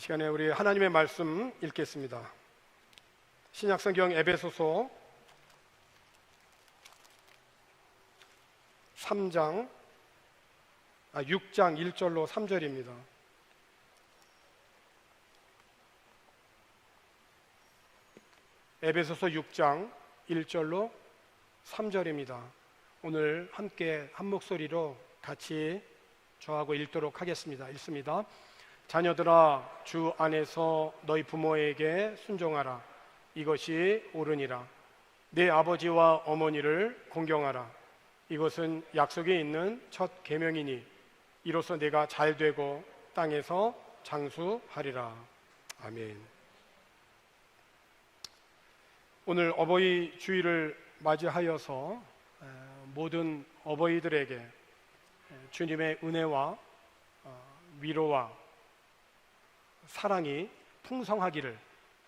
이 시간에 우리 하나님의 말씀 읽겠습니다. 신약성경 에베소서 3장 아 6장 1절로 3절입니다. 에베소서 6장 1절로 3절입니다. 오늘 함께 한 목소리로 같이 저하고 읽도록 하겠습니다. 읽습니다. 자녀들아 주 안에서 너희 부모에게 순종하라. 이것이 옳으니라. 내 아버지와 어머니를 공경하라. 이것은 약속이 있는 첫 계명이니 이로써 내가 잘 되고 땅에서 장수하리라. 아멘. 오늘 어버이 주일을 맞이하여서 에, 모든 어버이들에게 에, 주님의 은혜와 어, 위로와 사랑이 풍성하기를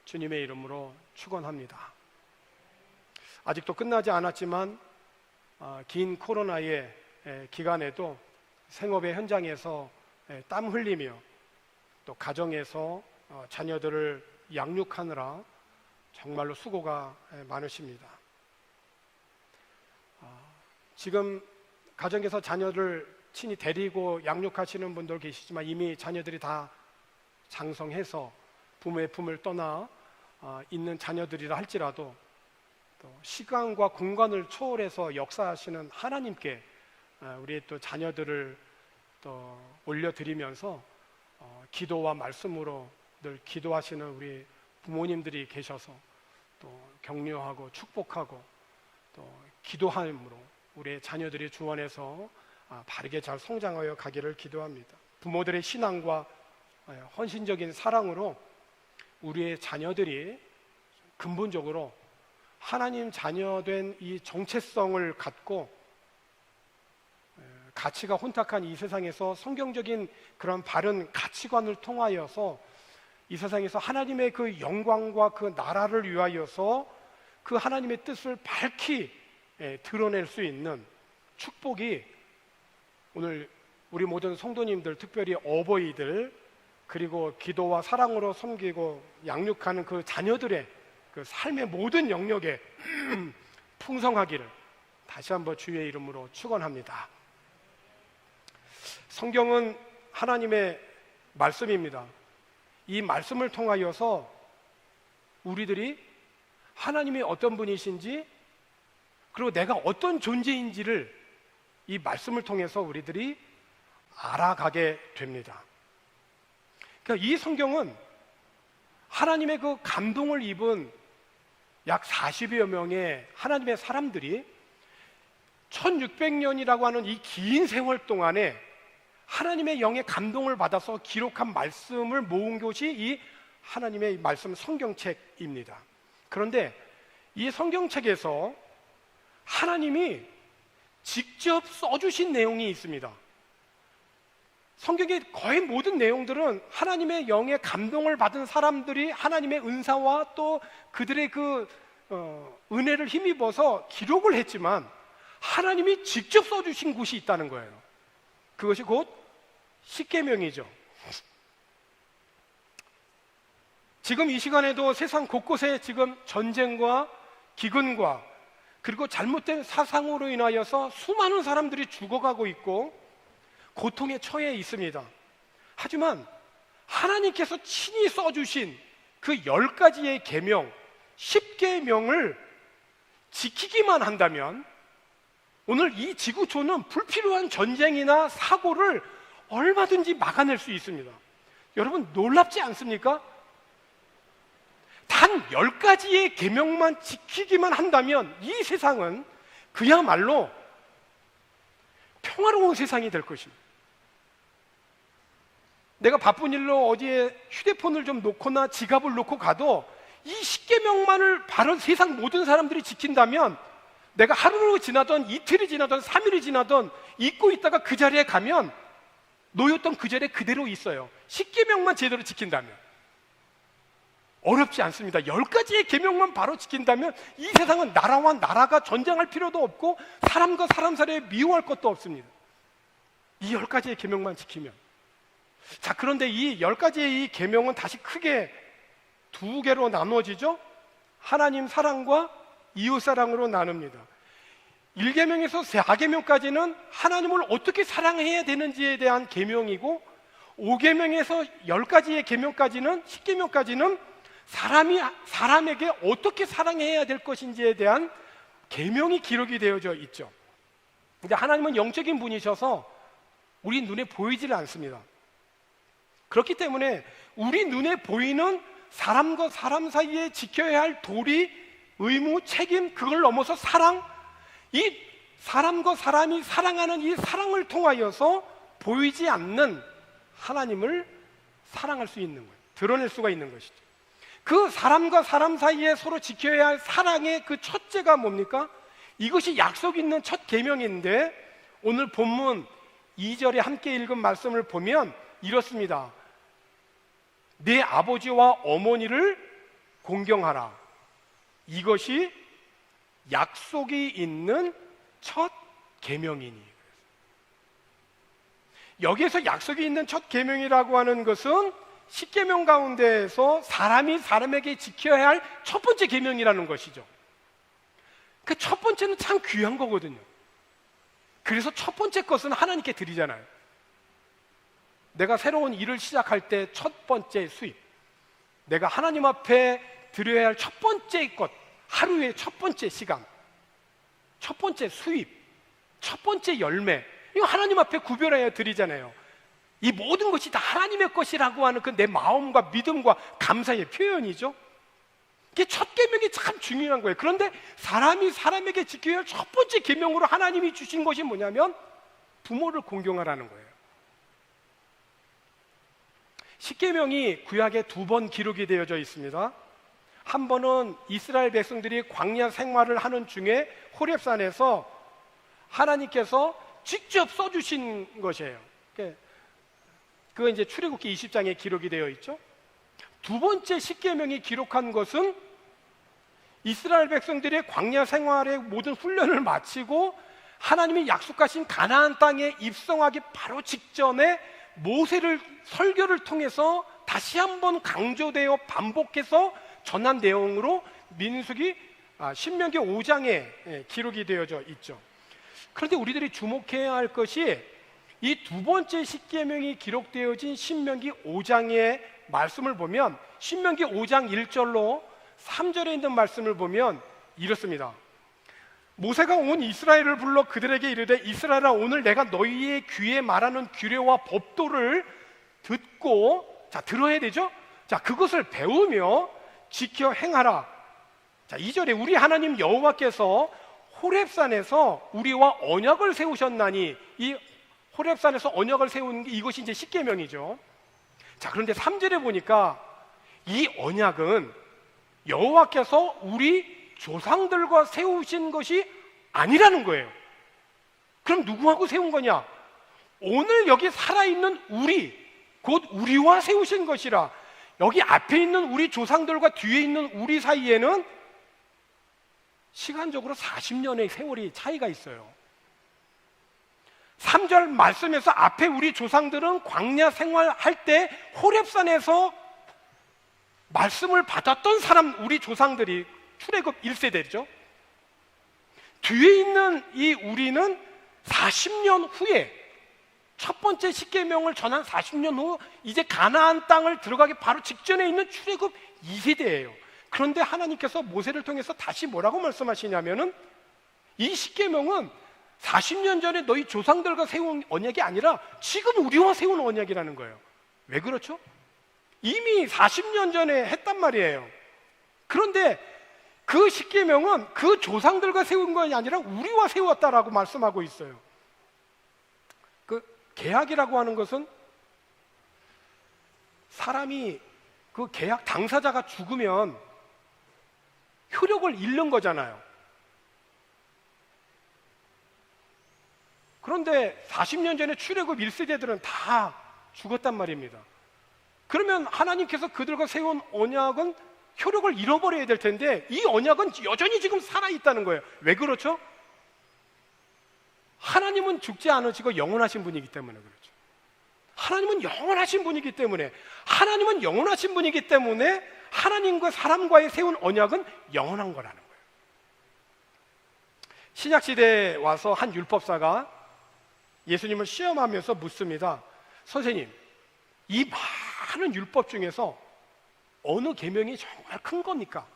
주님의 이름으로 축원합니다. 아직도 끝나지 않았지만 어, 긴 코로나의 에, 기간에도 생업의 현장에서 에, 땀 흘리며 또 가정에서 어, 자녀들을 양육하느라 정말로 수고가 에, 많으십니다. 어, 지금 가정에서 자녀를 친히 데리고 양육하시는 분들 계시지만 이미 자녀들이 다 장성해서 부모의 품을 떠나 어, 있는 자녀들이라 할지라도 또 시간과 공간을 초월해서 역사하시는 하나님께 어, 우리의 또 자녀들을 또 올려드리면서 어, 기도와 말씀으로 늘 기도하시는 우리 부모님들이 계셔서 또 격려하고 축복하고 또 기도함으로 우리의 자녀들이 주 안에서 아, 바르게 잘 성장하여 가기를 기도합니다. 부모들의 신앙과 예, 헌신적인 사랑으로 우리의 자녀들이 근본적으로 하나님 자녀된 이 정체성을 갖고 예, 가치가 혼탁한 이 세상에서 성경적인 그런 바른 가치관을 통하여서 이 세상에서 하나님의 그 영광과 그 나라를 위하여서 그 하나님의 뜻을 밝히 예, 드러낼 수 있는 축복이 오늘 우리 모든 성도님들 특별히 어버이들 그리고 기도와 사랑으로 섬기고 양육하는 그 자녀들의 그 삶의 모든 영역에 풍성하기를 다시 한번 주의 이름으로 축원합니다. 성경은 하나님의 말씀입니다. 이 말씀을 통하여서 우리들이 하나님이 어떤 분이신지 그리고 내가 어떤 존재인지를 이 말씀을 통해서 우리들이 알아가게 됩니다. 그러니까 이 성경은 하나님의 그 감동을 입은 약 40여 명의 하나님의 사람들이 1600년이라고 하는 이 긴 세월 동안에 하나님의 영의 감동을 받아서 기록한 말씀을 모은 것이 이 하나님의 말씀 성경책입니다. 그런데 이 성경책에서 하나님이 직접 써주신 내용이 있습니다. 성경의 거의 모든 내용들은 하나님의 영의 감동을 받은 사람들이 하나님의 은사와 또 그들의 그 어, 은혜를 힘입어서 기록을 했지만 하나님이 직접 써주신 곳이 있다는 거예요. 그것이 곧 십계명이죠. 지금 이 시간에도 세상 곳곳에 지금 전쟁과 기근과 그리고 잘못된 사상으로 인하여서 수많은 사람들이 죽어가고 있고 고통에 처해 있습니다. 하지만 하나님께서 친히 써주신 그 열 가지의 계명, 십계명을 지키기만 한다면 오늘 이 지구촌은 불필요한 전쟁이나 사고를 얼마든지 막아낼 수 있습니다. 여러분 놀랍지 않습니까? 단열 가지의 계명만 지키기만 한다면 이 세상은 그야말로 평화로운 세상이 될 것입니다. 내가 바쁜 일로 어디에 휴대폰을 좀 놓거나 지갑을 놓고 가도 이 십계명만을 바로 세상 모든 사람들이 지킨다면 내가 하루로 지나던 이틀이 지나던 3일이 지나던 잊고 있다가 그 자리에 가면 놓였던 그 자리에 그대로 있어요. 십계명만 제대로 지킨다면 어렵지 않습니다. 열 가지의 계명만 바로 지킨다면 이 세상은 나라와 나라가 전쟁할 필요도 없고 사람과 사람 사이에 미워할 것도 없습니다. 이 열 가지의 계명만 지키면 자, 그런데 이 열 가지의 이 계명은 다시 크게 두 개로 나누어지죠. 하나님 사랑과 이웃 사랑으로 나눕니다. 1계명에서 4계명까지는 하나님을 어떻게 사랑해야 되는지에 대한 계명이고 5계명에서 10가지의 계명까지는 10계명까지는 사람이 사람에게 어떻게 사랑해야 될 것인지에 대한 계명이 기록이 되어져 있죠. 근데 하나님은 영적인 분이셔서 우리 눈에 보이질 않습니다. 그렇기 때문에 우리 눈에 보이는 사람과 사람 사이에 지켜야 할 도리, 의무, 책임, 그걸 넘어서 사랑, 이 사람과 사람이 사랑하는 이 사랑을 통하여서 보이지 않는 하나님을 사랑할 수 있는 거예요. 드러낼 수가 있는 것이죠. 그 사람과 사람 사이에 서로 지켜야 할 사랑의 그 첫째가 뭡니까? 이것이 약속 있는 첫 계명인데 오늘 본문 2절에 함께 읽은 말씀을 보면 이렇습니다. 내 아버지와 어머니를 공경하라. 이것이 약속이 있는 첫 계명이니. 여기에서 약속이 있는 첫 계명이라고 하는 것은 십계명 가운데에서 사람이 사람에게 지켜야 할 첫 번째 계명이라는 것이죠. 그 첫 번째는 참 귀한 거거든요. 그래서 첫 번째 것은 하나님께 드리잖아요. 내가 새로운 일을 시작할 때 첫 번째 수입. 내가 하나님 앞에 드려야 할 첫 번째 것. 하루의 첫 번째 시간. 첫 번째 수입. 첫 번째 열매. 이거 하나님 앞에 구별하여 드리잖아요. 이 모든 것이 다 하나님의 것이라고 하는 그 내 마음과 믿음과 감사의 표현이죠. 이게 첫 계명이 참 중요한 거예요. 그런데 사람이 사람에게 지켜야 할 첫 번째 계명으로 하나님이 주신 것이 뭐냐면 부모를 공경하라는 거예요. 십계명이 구약에 두 번 기록이 되어져 있습니다. 한 번은 이스라엘 백성들이 광야 생활을 하는 중에 호렙산에서 하나님께서 직접 써주신 것이에요. 그거 이제 출애굽기 20장에 기록이 되어 있죠. 두 번째 십계명이 기록한 것은 이스라엘 백성들의 광야 생활의 모든 훈련을 마치고 하나님이 약속하신 가나안 땅에 입성하기 바로 직전에 모세를 설교를 통해서 다시 한번 강조되어 반복해서 전한 내용으로 민수기 아, 신명기 5장에 예, 기록이 되어져 있죠. 그런데 우리들이 주목해야 할 것이 이 두 번째 십계명이 기록되어진 신명기 5장의 말씀을 보면 신명기 5장 1절로 3절에 있는 말씀을 보면 이렇습니다. 모세가 온 이스라엘을 불러 그들에게 이르되 이스라엘아 오늘 내가 너희의 귀에 말하는 규례와 법도를 듣고 자 들어야 되죠? 자 그것을 배우며 지켜 행하라. 자 2절에 우리 하나님 여호와께서 호렙산에서 우리와 언약을 세우셨나니 이 호렙산에서 언약을 세운 게 이것이 이제 십계명이죠. 자 그런데 3절에 보니까 이 언약은 여호와께서 우리 조상들과 세우신 것이 아니라는 거예요. 그럼 누구하고 세운 거냐? 오늘 여기 살아있는 우리, 곧 우리와 세우신 것이라. 여기 앞에 있는 우리 조상들과 뒤에 있는 우리 사이에는 시간적으로 40년의 세월이 차이가 있어요. 3절 말씀에서 앞에 우리 조상들은 광야 생활할 때 호렙산에서 말씀을 받았던 사람 우리 조상들이 출애굽 1세대죠. 뒤에 있는 이 우리는 40년 후에 첫 번째 십계명을 전한 40년 후 이제 가나안 땅을 들어가기 바로 직전에 있는 출애굽 2세대예요. 그런데 하나님께서 모세를 통해서 다시 뭐라고 말씀하시냐면은 이 십계명은 40년 전에 너희 조상들과 세운 언약이 아니라 지금 우리와 세운 언약이라는 거예요. 왜 그렇죠? 이미 40년 전에 했단 말이에요. 그런데 그 십계명은 그 조상들과 세운 것이 아니라 우리와 세웠다라고 말씀하고 있어요. 그 계약이라고 하는 것은 사람이 그 계약 당사자가 죽으면 효력을 잃는 거잖아요. 그런데 40년 전에 출애굽 1세대들은 다 죽었단 말입니다. 그러면 하나님께서 그들과 세운 언약은 효력을 잃어버려야 될 텐데 이 언약은 여전히 지금 살아 있다는 거예요. 왜 그렇죠? 하나님은 죽지 않으시고 영원하신 분이기 때문에 그렇죠. 하나님은 영원하신 분이기 때문에 하나님은 영원하신 분이기 때문에 하나님과 사람과의 세운 언약은 영원한 거라는 거예요. 신약 시대에 와서 한 율법사가 예수님을 시험하면서 묻습니다. 선생님, 이 많은 율법 중에서 어느 계명이 정말 큰 겁니까?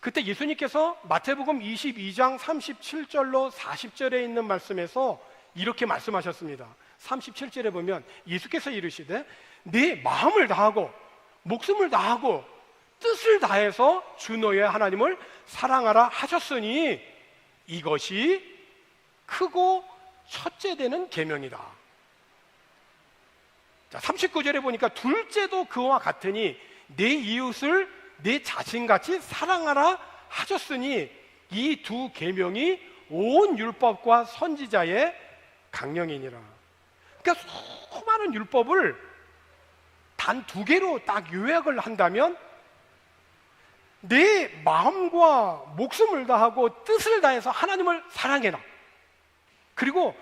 그때 예수님께서 마태복음 22장 37절로 40절에 있는 말씀에서 이렇게 말씀하셨습니다. 37절에 보면 예수께서 이르시되 내 마음을 다하고 목숨을 다하고 뜻을 다해서 주 너의 하나님을 사랑하라 하셨으니 이것이 크고 첫째 되는 계명이다. 자, 39절에 보니까 둘째도 그와 같으니 내 이웃을 내 자신같이 사랑하라 하셨으니 이 두 계명이 온 율법과 선지자의 강령이니라. 그러니까 수많은 율법을 단 두 개로 딱 요약을 한다면 내 마음과 목숨을 다하고 뜻을 다해서 하나님을 사랑해라. 그리고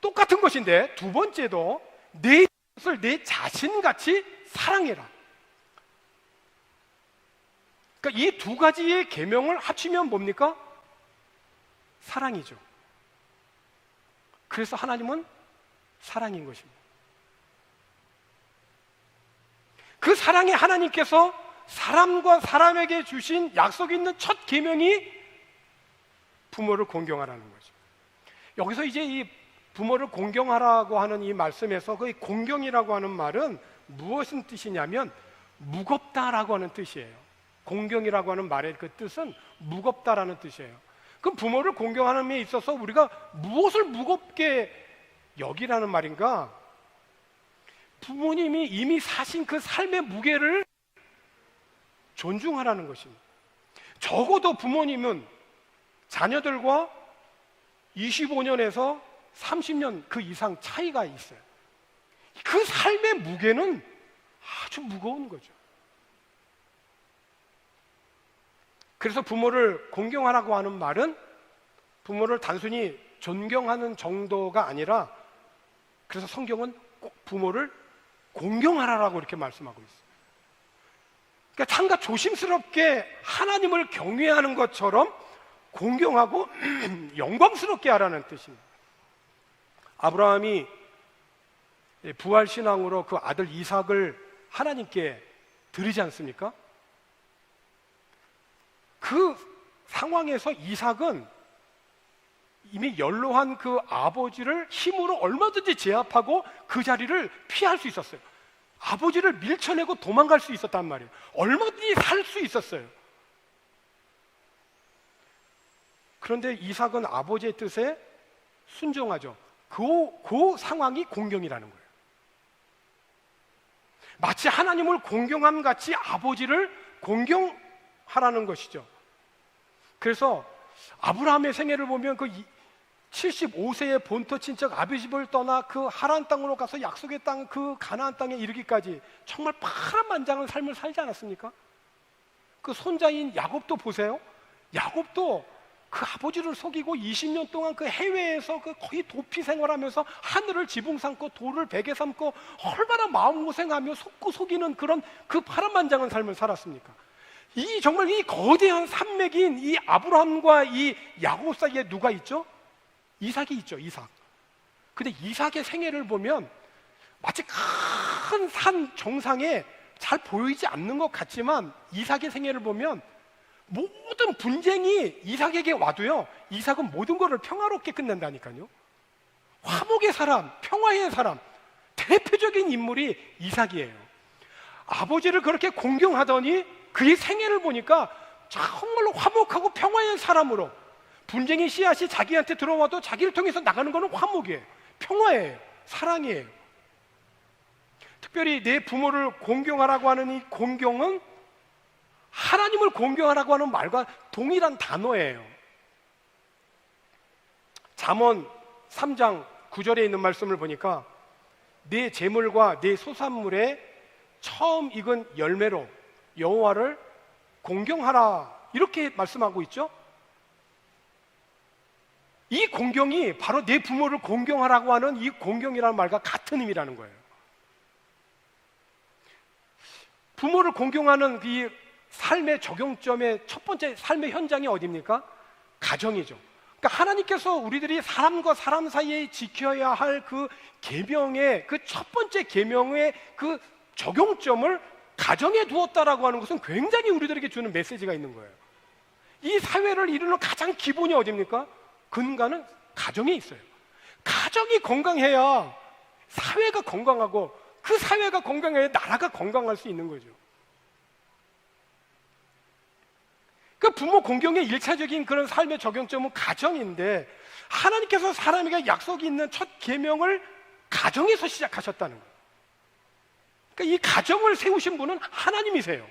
똑같은 것인데 두 번째도 내 것을 내 자신같이 사랑해라. 그러니까 이 두 가지의 계명을 합치면 뭡니까? 사랑이죠. 그래서 하나님은 사랑인 것입니다. 그 사랑의 하나님께서 사람과 사람에게 주신 약속 있는 첫 계명이 부모를 공경하라는 거죠. 여기서 이제 이 부모를 공경하라고 하는 이 말씀에서 그 공경이라고 하는 말은 무엇인 뜻이냐면 무겁다라고 하는 뜻이에요. 공경이라고 하는 말의 그 뜻은 무겁다라는 뜻이에요. 그럼 부모를 공경하는 데 있어서 우리가 무엇을 무겁게 여기라는 말인가? 부모님이 이미 사신 그 삶의 무게를 존중하라는 것입니다. 적어도 부모님은 자녀들과 25년에서 30년 그 이상 차이가 있어요. 그 삶의 무게는 아주 무거운 거죠. 그래서 부모를 공경하라고 하는 말은 부모를 단순히 존경하는 정도가 아니라 그래서 성경은 꼭 부모를 공경하라라고 이렇게 말씀하고 있어요. 그러니까 참가 조심스럽게 하나님을 경외하는 것처럼 공경하고 영광스럽게 하라는 뜻입니다. 아브라함이 부활 신앙으로 그 아들 이삭을 하나님께 드리지 않습니까? 그 상황에서 이삭은 이미 연로한 그 아버지를 힘으로 얼마든지 제압하고 그 자리를 피할 수 있었어요. 아버지를 밀쳐내고 도망갈 수 있었단 말이에요. 얼마든지 살 수 있었어요. 그런데 이삭은 아버지의 뜻에 순종하죠. 그, 그 상황이 공경이라는 거예요. 마치 하나님을 공경함 같이 아버지를 공경하라는 것이죠. 그래서 아브라함의 생애를 보면 그 75세의 본토 친척 아비집을 떠나 그 하란 땅으로 가서 약속의 땅 그 가나안 땅에 이르기까지 정말 파란만장한 삶을 살지 않았습니까? 그 손자인 야곱도 보세요. 야곱도 그 아버지를 속이고 20년 동안 그 해외에서 그 거의 도피 생활하면서 하늘을 지붕 삼고 돌을 베개 삼고 얼마나 마음고생하며 속고 속이는 그런 그 파란만장한 삶을 살았습니까? 이 정말 이 거대한 산맥인 이 아브라함과 이 야곱 사이에 누가 있죠? 이삭이 있죠, 이삭. 근데 이삭의 생애를 보면 마치 큰 산 정상에 잘 보이지 않는 것 같지만 이삭의 생애를 보면 모든 분쟁이 이삭에게 와도요, 이삭은 모든 것을 평화롭게 끝낸다니까요. 화목의 사람, 평화의 사람, 대표적인 인물이 이삭이에요. 아버지를 그렇게 공경하더니 그의 생애를 보니까 정말로 화목하고 평화의 사람으로 분쟁의 씨앗이 자기한테 들어와도 자기를 통해서 나가는 것은 화목이에요. 평화예요. 사랑이에요. 특별히 내 부모를 공경하라고 하는 이 공경은 하나님을 공경하라고 하는 말과 동일한 단어예요. 잠언 3장 9절에 있는 말씀을 보니까 내 재물과 내 소산물에 처음 익은 열매로 여호와를 공경하라 이렇게 말씀하고 있죠. 이 공경이 바로 내 부모를 공경하라고 하는 이 공경이라는 말과 같은 의미라는 거예요. 부모를 공경하는 이 삶의 적용점의 첫 번째 삶의 현장이 어디입니까? 가정이죠. 그러니까 하나님께서 우리들이 사람과 사람 사이에 지켜야 할 그 계명의 그 첫 번째 계명의 그 적용점을 가정에 두었다라고 하는 것은 굉장히 우리들에게 주는 메시지가 있는 거예요. 이 사회를 이루는 가장 기본이 어디입니까? 근간은 가정에 있어요. 가정이 건강해야 사회가 건강하고 그 사회가 건강해야 나라가 건강할 수 있는 거죠. 그 부모 공경의 일차적인 그런 삶의 적용점은 가정인데 하나님께서 사람에게 약속이 있는 첫 계명을 가정에서 시작하셨다는 거예요. 그러니까 이 가정을 세우신 분은 하나님이세요.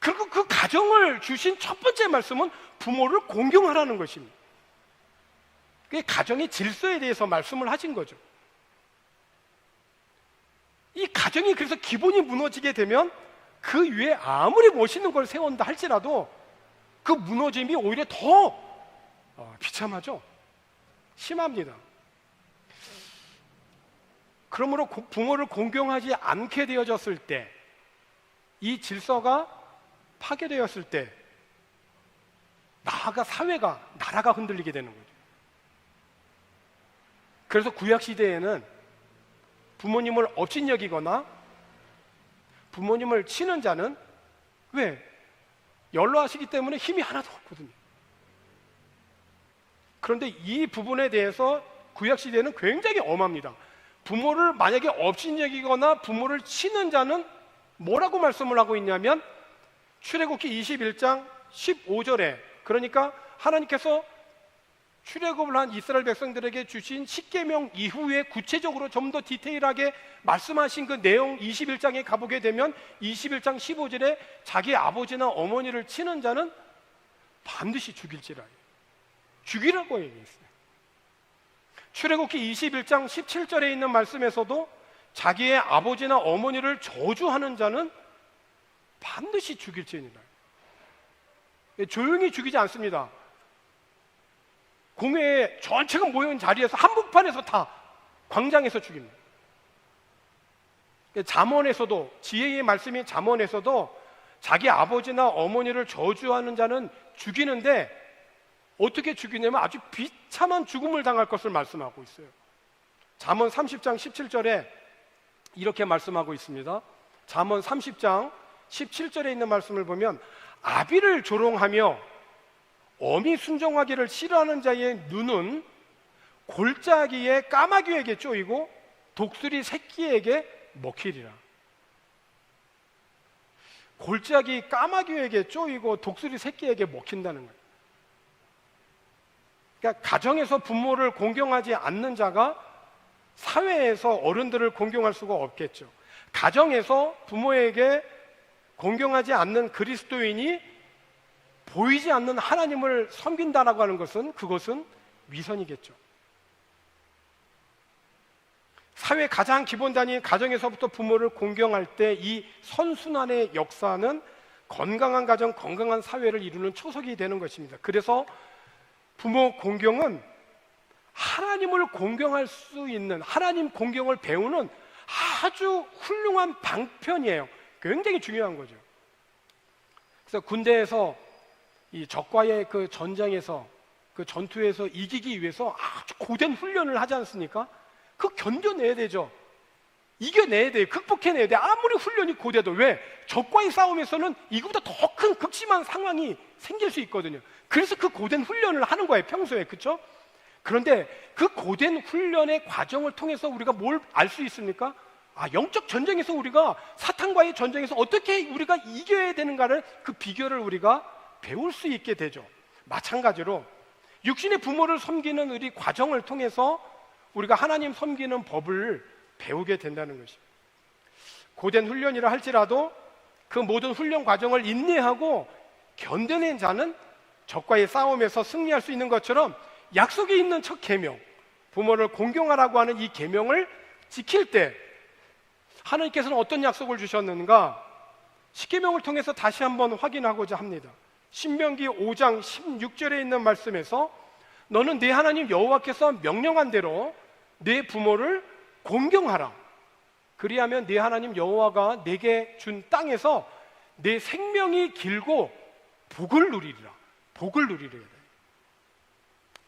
그리고 그 가정을 주신 첫 번째 말씀은 부모를 공경하라는 것입니다. 그게 가정의 질서에 대해서 말씀을 하신 거죠. 이 가정이 그래서 기본이 무너지게 되면 그 위에 아무리 멋있는 걸 세운다 할지라도 그 무너짐이 오히려 더 어, 비참하죠. 심합니다. 그러므로 고- 부모를 공경하지 않게 되어졌을 때, 이 질서가 파괴되었을 때, 나아가 사회가, 나라가 흔들리게 되는 거죠. 그래서 구약시대에는 부모님을 업신여기거나 부모님을 치는 자는 왜? 연로하시기 때문에 힘이 하나도 없거든요. 그런데 이 부분에 대해서 구약시대는 굉장히 엄합니다. 부모를 만약에 업신여기거나 부모를 치는 자는 뭐라고 말씀을 하고 있냐면 출애굽기 21장 15절에 그러니까 하나님께서 출애굽을 한 이스라엘 백성들에게 주신 십계명 이후에 구체적으로 좀 더 디테일하게 말씀하신 그 내용 21장에 가보게 되면 21장 15절에 자기 아버지나 어머니를 치는 자는 반드시 죽일지라 죽이라고 얘기했어요. 출애굽기 21장 17절에 있는 말씀에서도 자기의 아버지나 어머니를 저주하는 자는 반드시 죽일지니라. 조용히 죽이지 않습니다. 공회에 전체가 모인 자리에서 한복판에서 다 광장에서 죽입니다. 잠언에서도 지혜의 말씀인 잠언에서도 자기 아버지나 어머니를 저주하는 자는 죽이는데 어떻게 죽이냐면 아주 비참한 죽음을 당할 것을 말씀하고 있어요. 잠언 30장 17절에 이렇게 말씀하고 있습니다. 잠언 30장 17절에 있는 말씀을 보면 아비를 조롱하며 어미 순종하기를 싫어하는 자의 눈은 골짜기에 까마귀에게 쪼이고 독수리 새끼에게 먹히리라. 골짜기 까마귀에게 쪼이고 독수리 새끼에게 먹힌다는 거예요. 그러니까 가정에서 부모를 공경하지 않는 자가 사회에서 어른들을 공경할 수가 없겠죠. 가정에서 부모에게 공경하지 않는 그리스도인이 보이지 않는 하나님을 섬긴다라고 하는 것은 그것은 위선이겠죠. 사회 가장 기본 단위인 가정에서부터 부모를 공경할 때 이 선순환의 역사는 건강한 가정, 건강한 사회를 이루는 초석이 되는 것입니다. 그래서 부모 공경은 하나님을 공경할 수 있는 하나님 공경을 배우는 아주 훌륭한 방편이에요. 굉장히 중요한 거죠. 그래서 군대에서 이 적과의 그 전장에서 그 전투에서 이기기 위해서 아주 고된 훈련을 하지 않습니까? 그 견뎌내야 되죠. 이겨내야 돼요. 극복해내야 돼. 아무리 훈련이 고돼도 왜? 적과의 싸움에서는 이거보다 더 큰 극심한 상황이 생길 수 있거든요. 그래서 그 고된 훈련을 하는 거예요. 평소에. 그렇죠? 그런데 그 고된 훈련의 과정을 통해서 우리가 뭘 알 수 있습니까? 아, 영적 전쟁에서 우리가 사탄과의 전쟁에서 어떻게 우리가 이겨야 되는가를 그 비결을 우리가 배울 수 있게 되죠. 마찬가지로 육신의 부모를 섬기는 우리 과정을 통해서 우리가 하나님 섬기는 법을 배우게 된다는 것입니다. 고된 훈련이라 할지라도 그 모든 훈련 과정을 인내하고 견뎌낸 자는 적과의 싸움에서 승리할 수 있는 것처럼 약속이 있는 첫 계명, 부모를 공경하라고 하는 이 계명을 지킬 때 하나님께서는 어떤 약속을 주셨는가? 십계명을 통해서 다시 한번 확인하고자 합니다. 신명기 5장 16절에 있는 말씀에서 너는 네 하나님 여호와께서 명령한 대로 네 부모를 공경하라. 그리하면 네 하나님 여호와가 내게 준 땅에서 내 생명이 길고 복을 누리리라. 복을 누리리라.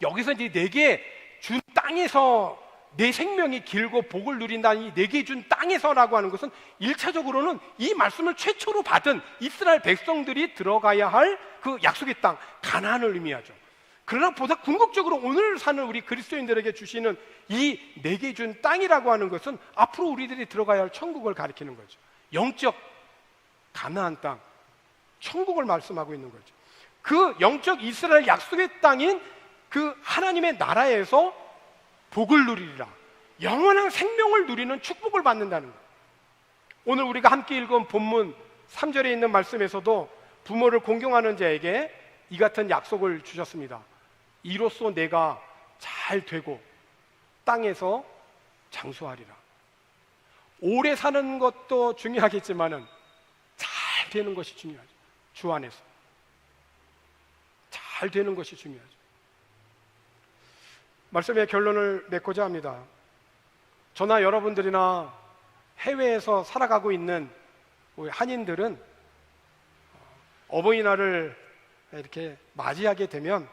여기서 이제 내게 준 땅에서 내 생명이 길고 복을 누린다니 내게 준 땅에서라고 하는 것은 일차적으로는 이 말씀을 최초로 받은 이스라엘 백성들이 들어가야 할 그 약속의 땅 가나안을 의미하죠. 그러나 보다 궁극적으로 오늘 사는 우리 그리스도인들에게 주시는 이 내게 준 땅이라고 하는 것은 앞으로 우리들이 들어가야 할 천국을 가리키는 거죠. 영적 가나안 땅, 천국을 말씀하고 있는 거죠. 그 영적 이스라엘 약속의 땅인 그 하나님의 나라에서 복을 누리리라. 영원한 생명을 누리는 축복을 받는다는 거예요. 오늘 우리가 함께 읽은 본문 3절에 있는 말씀에서도 부모를 공경하는 자에게 이 같은 약속을 주셨습니다. 이로써 내가 잘 되고 땅에서 장수하리라. 오래 사는 것도 중요하겠지만은 잘 되는 것이 중요하죠. 주 안에서. 잘 되는 것이 중요하죠. 말씀의 결론을 맺고자 합니다. 저나 여러분들이나 해외에서 살아가고 있는 우리 한인들은 어버이날을 이렇게 맞이하게 되면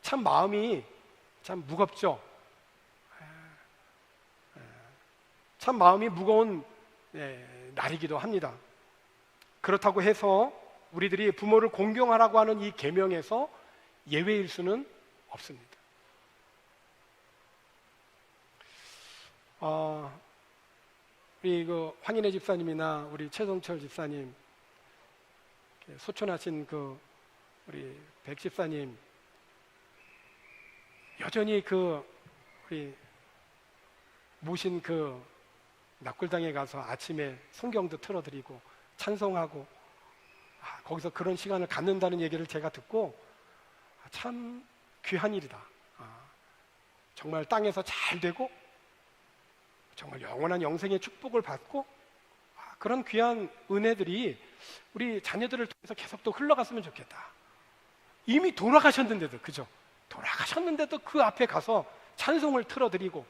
참 마음이 참 무겁죠. 참 마음이 무거운 예, 날이기도 합니다. 그렇다고 해서 우리들이 부모를 공경하라고 하는 이 계명에서 예외일 수는 없습니다. 어, 우리 그 황인혜 집사님이나 우리 최성철 집사님 소천하신 그 우리 백 집사님 여전히 그 우리 모신 그 낙굴당에 가서 아침에 성경도 틀어드리고 찬송하고 아, 거기서 그런 시간을 갖는다는 얘기를 제가 듣고 아, 참 귀한 일이다. 아, 정말 땅에서 잘 되고 정말 영원한 영생의 축복을 받고 아, 그런 귀한 은혜들이 우리 자녀들을 통해서 계속 또 흘러갔으면 좋겠다. 이미 돌아가셨는데도 그죠? 돌아가셨는데도 그 앞에 가서 찬송을 틀어드리고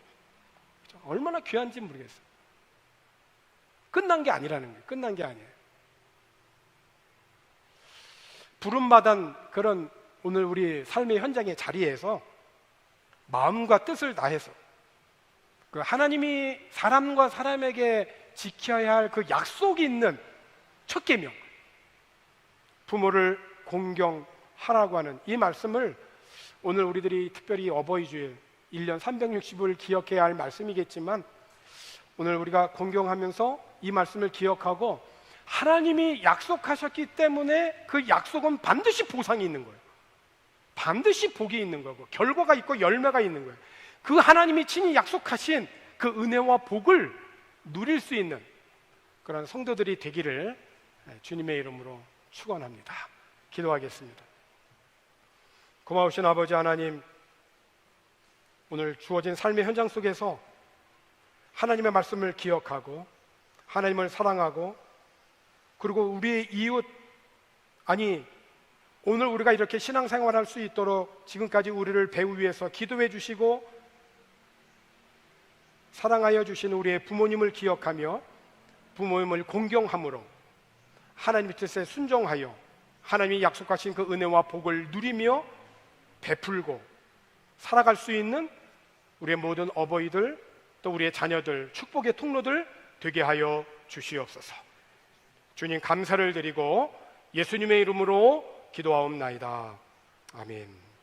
그죠? 얼마나 귀한지 모르겠어요. 끝난 게 아니라는 거예요. 끝난 게 아니에요. 부름받은 그런 오늘 우리 삶의 현장의 자리에서 마음과 뜻을 다해서 그 하나님이 사람과 사람에게 지켜야 할 그 약속이 있는 첫 계명 부모를 공경하라고 하는 이 말씀을 오늘 우리들이 특별히 어버이 주일 1년 360을 기억해야 할 말씀이겠지만 오늘 우리가 공경하면서 이 말씀을 기억하고 하나님이 약속하셨기 때문에 그 약속은 반드시 보상이 있는 거예요. 반드시 복이 있는 거고 결과가 있고 열매가 있는 거예요. 그 하나님이 친히 약속하신 그 은혜와 복을 누릴 수 있는 그런 성도들이 되기를 주님의 이름으로 축원합니다. 기도하겠습니다. 고마우신 아버지 하나님, 오늘 주어진 삶의 현장 속에서 하나님의 말씀을 기억하고 하나님을 사랑하고 그리고 우리의 이웃 아니 오늘 우리가 이렇게 신앙생활할 수 있도록 지금까지 우리를 배우 위해서 기도해 주시고 사랑하여 주신 우리의 부모님을 기억하며 부모님을 공경함으로 하나님의 뜻에 순종하여 하나님이 약속하신 그 은혜와 복을 누리며 베풀고 살아갈 수 있는 우리의 모든 어버이들 또 우리의 자녀들 축복의 통로들 되게 하여 주시옵소서. 주님 감사를 드리고 예수님의 이름으로 기도하옵나이다. 아멘.